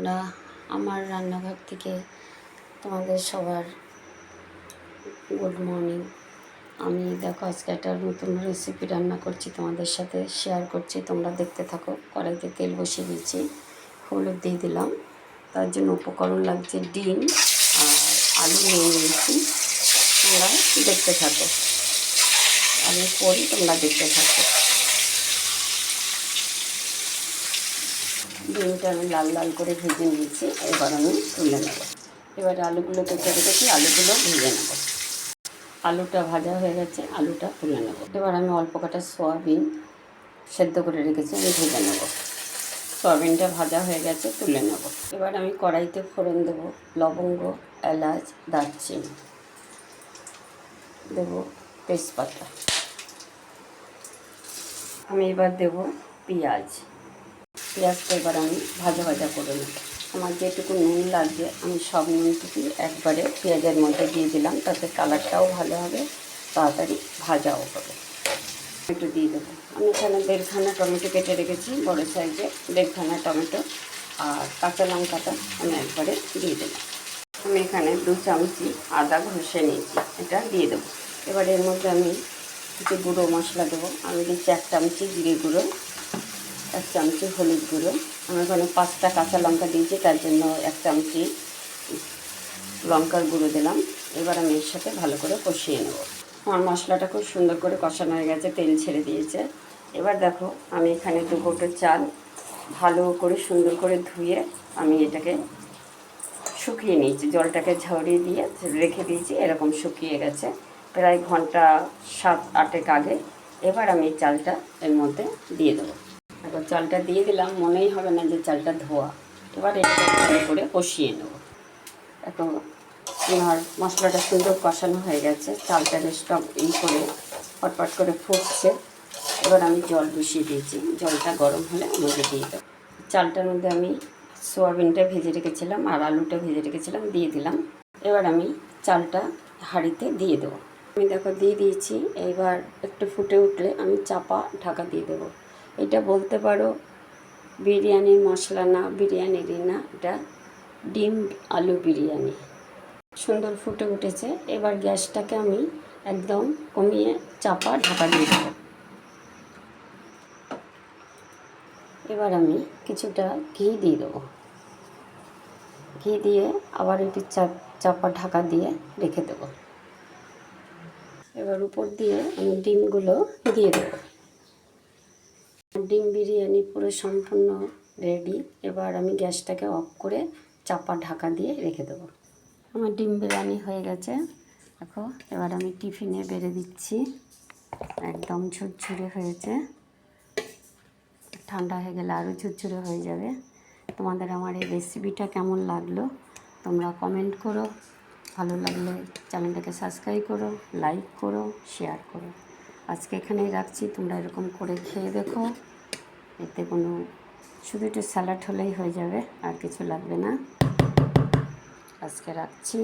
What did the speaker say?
বন্ধুরা আমার রান্নাঘর থেকে তোমাদের সবার গুড মর্নিং আমি দেখো আজকে একটা নতুন রেসিপি রান্না করছি, তোমাদের সাথে শেয়ার করছি। তোমরা দেখতে থাকো, কড়াইতে তেল বসিয়ে দিয়েছি, হলুদ দিয়ে দিলাম। তার জন্য উপকরণ লাগছে ডিম আর আলু নিয়ে নিয়েছি। তোমরা দেখতে থাকো। আমি করি তোমরা দেখতে থাকো। ডিমটা আমি লাল লাল করে ভেজে নিয়েছি, এবার আমি তুলে নেব। এবার আলুগুলো কেটে রেখেছি আলুগুলো ভেজে নেব। আলুটা ভাজা হয়ে গেছে, আলুটা তুলে নেব। এবার আমি অল্প কটা সয়াবিন সেদ্ধ করে রেখেছি, আমি ভেজে নেব। সয়াবিনটা ভাজা হয়ে গেছে, তুলে নেব। এবার আমি কড়াইতে ফোড়ন দেবো, লবঙ্গ, এলাচ, দারচিনি। দেবো তেজপাতা। আমি এবার দেব পেঁয়াজ। পেঁয়াজটা এবার আমি ভাজা ভাজা করে নেব। আমার যেটুকু নুন লাগবে, আমি সব নুনটুকু একবারে পেঁয়াজের মধ্যে দিয়ে দিলাম। তাতে কালারটাও ভালো হবে, তাড়াতাড়ি ভাজাও হবে। একটু দিয়ে দেবো। আমি এখানে দেড়খানা টমেটো কেটে রেখেছি, বড়ো সাইজে দেড়খানা টমেটো আর কাঁচা লঙ্কাটা আমি একবারে দিয়ে দিলাম আমি এখানে দু চামচি আদা ঘষে নিয়েছি, এটা দিয়ে দেবো। এবার এর মধ্যে আমি কিছু গুঁড়ো মশলা দেবো। আমি দিচ্ছি এক চামচি জিরে গুঁড়ো এক চামচি হলুদ গুঁড়ো। আমি ওখানে পাঁচটা কাঁচা লঙ্কা দিয়েছি, তার জন্য এক চামচি লঙ্কার গুঁড়ো দিলাম। এবার আমি এর সাথে ভালো করে কষিয়ে নেব। আমার মশলাটা খুব সুন্দর করে কষানো হয়ে গেছে, তেল ছেড়ে দিয়েছে। এবার দেখো, আমি এখানে দু কোটো চাল ভালো করে সুন্দর করে ধুয়ে আমি এটাকে শুকিয়ে নিয়েছি। জলটাকে ঝরিয়ে দিয়ে রেখে দিয়েছি, এরকম শুকিয়ে গেছে। প্রায় ঘণ্টা সাত আটেক আগে। এবার আমি চালটা এর মধ্যে দিয়ে দেবো। এবার চালটা দিয়ে দিলাম, মনেই হবে না যে চালটা ধোয়া। এবার এটাকে ভালো করে কষিয়ে নেব। এখন আমার মশলাটা সুন্দর কষানো হয়ে গেছে। চালটা স্টপ ই করে পটপট করে ফুটছে। এবার আমি জল বসিয়ে দিয়েছি। জলটা গরম হলে মধ্যে দিয়ে দেবো। চালটার মধ্যে আমি সোয়াবিনটা ভেজে রেখেছিলাম আর আলুটা ভেজে রেখেছিলাম, দিয়ে দিলাম। এবার আমি চালটা হাঁড়িতে দিয়ে দেবো। আমি দেখো, দিয়ে দিয়েছি। এবার একটু ফুটে উঠলে আমি চাপা ঢাকা দিয়ে দেবো। এটা বলতে পারো, বিরিয়ানির মশলা না, বিরিয়ানিরই না, এটা ডিম আলু বিরিয়ানি। সুন্দর ফুটে উঠেছে। এবার গ্যাসটাকে আমি একদম কমিয়ে চাপা ঢাকা দিয়ে দেবো। এবার আমি কিছুটা ঘি দিয়ে দেবো। ঘি দিয়ে আবার চাপ চাপা ঢাকা দিয়ে রেখে দেবো। এবার উপর দিয়ে আমি ডিমগুলো দিয়ে দেবো। ডিম বিরিয়ানি পুরো সম্পূর্ণ রেডি এবার আমি গ্যাসটাকে অফ করে চাপা ঢাকা দিয়ে রেখে দেবো। আমার ডিম বিরিয়ানি হয়ে গেছে। দেখো, এবার আমি টিফিনে বেড়ে দিচ্ছি। একদম ঝুরঝুরে হয়েছে। ঠান্ডা হয়ে গেলে আরও ঝুরঝুরে হয়ে যাবে। তোমাদের আমার এই রেসিপিটা কেমন লাগল? তোমরা কমেন্ট করো। ভালো লাগলে চ্যানেলটাকে সাবস্ক্রাইব করো লাইক করো শেয়ার করো। আজকে এখানেই রাখছি, তোমরা এরকম করে খেয়ে দেখো। এতে কোনো, শুধু একটু স্যালাড হলেই হয়ে যাবে, আর কিছু লাগবে না। আজকে রাখছি।